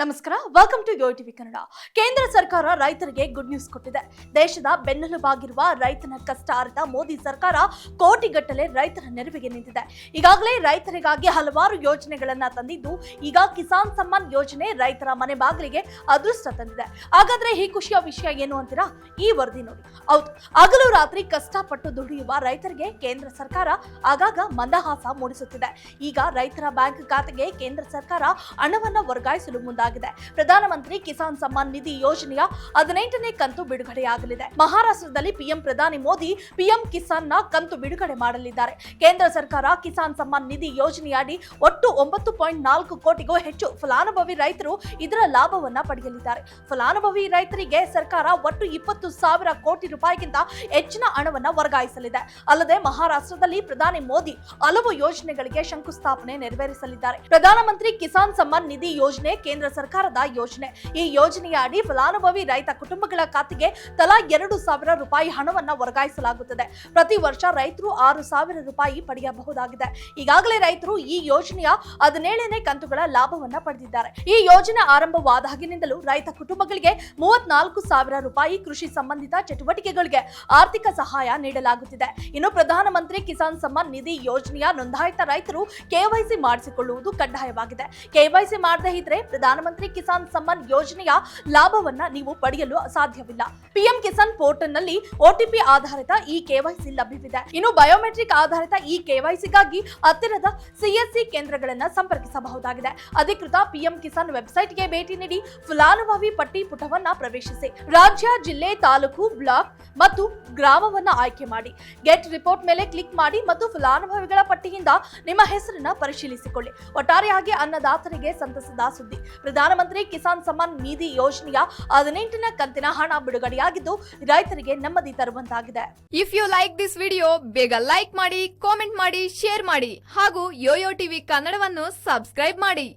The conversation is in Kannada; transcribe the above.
ನಮಸ್ಕಾರ welcome to yo TV Kannada ಕೇಂದ್ರ ಸರ್ಕಾರ ರೈತರಿಗೆ ಗುಡ್ ನ್ಯೂಸ್ ಕೊಟ್ಟಿದೆ. ದೇಶದ ಬೆನ್ನೆಲುಬಾಗಿರುವ ರೈತನ ಕಷ್ಟ ಅರ್ಥ ಮೋದಿ ಸರ್ಕಾರ ಕೋಟಿಗಟ್ಟಲೆ ರೈತರ ನೆರವಿಗೆ ನಿಂತಿದೆ. ಈಗಾಗಲೇ ರೈತರಿಗಾಗಿ ಹಲವಾರು ಯೋಜನೆಗಳನ್ನ ತಂದಿದ್ದು, ಈಗ ಕಿಸಾನ್ ಸಮ್ಮಾನ್ ಯೋಜನೆ ರೈತರ ಮನೆ ಬಾಗಿಲಿಗೆ ಅದೃಷ್ಟ ತಂದಿದೆ. ಹಾಗಾದ್ರೆ ಈ ಖುಷಿಯ ವಿಷಯ ಏನು ಅಂತೀರಾ? ಈ ವರದಿ ನೋಡಿ. ಹೌದು, ಹಗಲು ರಾತ್ರಿ ಕಷ್ಟಪಟ್ಟು ದುಡಿಯುವ ರೈತರಿಗೆ ಕೇಂದ್ರ ಸರ್ಕಾರ ಆಗಾಗ ಮಂದಹಾಸ ಮೂಡಿಸುತ್ತಿದೆ. ಈಗ ರೈತರ ಬ್ಯಾಂಕ್ ಖಾತೆಗೆ ಕೇಂದ್ರ ಸರ್ಕಾರ ಹಣವನ್ನು ವರ್ಗಾಯಿಸಲು ಮುಂದಾಗಿದೆ ಪ್ರಧಾನಮಂತ್ರಿ ಕಿಸಾನ್ ಸಮ್ಮಾನ್ ನಿಧಿ ಯೋಜನೆಯ ಹದಿನೆಂಟನೇ ಕಂತು ಬಿಡುಗಡೆಯಾಗಲಿದೆ. ಮಹಾರಾಷ್ಟ್ರದಲ್ಲಿ ಪಿಎಂ ಪ್ರಧಾನಿ ಮೋದಿ, ಪಿಎಂ ಕಿಸಾನ್ನ ಕಂತು ಬಿಡುಗಡೆ ಮಾಡಲಿದ್ದಾರೆ. ಕೇಂದ್ರ ಸರ್ಕಾರ ಕಿಸಾನ್ ಸಮ್ಮಾನ್ ನಿಧಿ ಯೋಜನೆಯಡಿ ಒಟ್ಟು ಒಂಬತ್ತು ಪಾಯಿಂಟ್ ಕೋಟಿಗೂ ಹೆಚ್ಚು ಫಲಾನುಭವಿ ರೈತರು ಇದರ ಲಾಭವನ್ನ ಪಡೆಯಲಿದ್ದಾರೆ. ಫಲಾನುಭವಿ ರೈತರಿಗೆ ಸರ್ಕಾರ ಒಟ್ಟು ಇಪ್ಪತ್ತು ಸಾವಿರ ಕೋಟಿ ರೂಪಾಯಿಗಿಂತ ಹೆಚ್ಚಿನ ಹಣವನ್ನ ವರ್ಗಾಯಿಸಲಿದೆ. ಅಲ್ಲದೆ ಮಹಾರಾಷ್ಟ್ರದಲ್ಲಿ ಪ್ರಧಾನಿ ಮೋದಿ ಹಲವು ಯೋಜನೆಗಳಿಗೆ ಶಂಕುಸ್ಥಾಪನೆ ನೆರವೇರಿಸಲಿದ್ದಾರೆ. ಪ್ರಧಾನಮಂತ್ರಿ ಕಿಸಾನ್ ಸಮ್ಮಾನ್ ನಿಧಿ ಯೋಜನೆ ಕೇಂದ್ರ ಸರ್ಕಾರದ ಯೋಜನೆ. ಈ ಯೋಜನೆಯ ಅಡಿ ಫಲಾನುಭವಿ ರೈತ ಕುಟುಂಬಗಳ ಖಾತೆಗೆ ತಲಾ ಎರಡು ಸಾವಿರ ರೂಪಾಯಿ ಹಣವನ್ನು ವರ್ಗಾಯಿಸಲಾಗುತ್ತದೆ. ಪ್ರತಿ ವರ್ಷ ರೈತರು ಆರು ಸಾವಿರ ರೂಪಾಯಿ ಪಡೆಯಬಹುದಾಗಿದೆ. ಈಗಾಗಲೇ ರೈತರು ಈ ಯೋಜನೆಯ ಹದಿನೇಳನೇ ಕಂತುಗಳ ಲಾಭವನ್ನ ಪಡೆದಿದ್ದಾರೆ. ಈ ಯೋಜನೆ ಆರಂಭವಾದಾಗಿನಿಂದಲೂ ರೈತ ಕುಟುಂಬಗಳಿಗೆ ಮೂವತ್ನಾಲ್ಕು ಸಾವಿರ ರೂಪಾಯಿ ಕೃಷಿ ಸಂಬಂಧಿತ ಚಟುವಟಿಕೆಗಳಿಗೆ ಆರ್ಥಿಕ ಸಹಾಯ ನೀಡಲಾಗುತ್ತಿದೆ. ಇನ್ನು ಪ್ರಧಾನಮಂತ್ರಿ ಕಿಸಾನ್ ಸಮ್ಮಾನ್ ನಿಧಿ ಯೋಜನೆಯ ನೋಂದಾಯಿತ ರೈತರು ಕೆವೈಸಿ ಮಾಡಿಸಿಕೊಳ್ಳುವುದು ಕಡ್ಡಾಯವಾಗಿದೆ. ಕೆವೈಸಿ ಮಾಡದೇ ಇದ್ರೆ ಪ್ರಧಾನಮಂತ್ರಿ ಕಿಸಾನ್ ಸಮ್ಮಾನ್ ಯೋಜನೆಯ ಲಾಭವನ್ನ ನೀವು ಪಡೆಯಲು ಸಾಧ್ಯವಿಲ್ಲ ಪಿಎಂ ಕಿಸಾನ್ ಪೋರ್ಟಲ್ನಲ್ಲಿ ಒಟಿಪಿ ಆಧಾರಿತ ಈ ಕೆವೈಸಿ ಲಭ್ಯವಿದೆ. ಇನ್ನು ಬಯೋಮೆಟ್ರಿಕ್ ಆಧಾರಿತ ಈ ಕೆವೈಸಿಗಾಗಿ ಹತ್ತಿರದ ಸಿಎಸ್ಸಿ ಕೇಂದ್ರಗಳನ್ನ ಸಂಪರ್ಕಿಸಬಹುದಾಗಿದೆ. ಅಧಿಕೃತ ಪಿಎಂ ಕಿಸಾನ್ ವೆಬ್ಸೈಟ್ಗೆ ಭೇಟಿ ನೀಡಿ ಫಲಾನುಭವಿ ಪಟ್ಟಿ ಪುಟವನ್ನ ಪ್ರವೇಶಿಸಿ. ರಾಜ್ಯ, ಜಿಲ್ಲೆ, ತಾಲೂಕು, ಬ್ಲಾಕ್ ಮತ್ತು ಗ್ರಾಮವನ್ನ ಆಯ್ಕೆ ಮಾಡಿ. ಗೆಟ್ ರಿಪೋರ್ಟ್ ಮೇಲೆ ಕ್ಲಿಕ್ ಮಾಡಿ ಮತ್ತು ಫಲಾನುಭವಿಗಳ ಪಟ್ಟಿಯಿಂದ ನಿಮ್ಮ ಹೆಸರನ್ನ ಪರಿಶೀಲಿಸಿಕೊಳ್ಳಿ. ಒಟ್ಟಾರೆಯಾಗಿ ಅನ್ನದಾತರಿಗೆ ಸಂತಸದ ಸುದ್ದಿ. ಪ್ರಧಾನಮಂತ್ರಿ ಕಿಸಾನ್ ಸಮ್ಮಾನ್ ನಿಧಿ ಯೋಜನೆಯ ಹದಿನೆಂಟನೇ ಕಂತಿನ ಹಣ ಬಿಡುಗಡೆಯಾಗಿದ್ದು, ರೈತರಿಗೆ ನೆಮ್ಮದಿ ತರುವಂತಾಗಿದೆ. If you like this video ಬೇಗ ಲೈಕ್ ಮಾಡಿ ಕಾಮೆಂಟ್ ಮಾಡಿ ಶೇರ್ ಮಾಡಿ ಹಾಗೂ ಯೋಯೋ ಟಿವಿ ಕನ್ನಡವನ್ನು ಸಬ್ಸ್ಕ್ರೈಬ್ ಮಾಡಿ.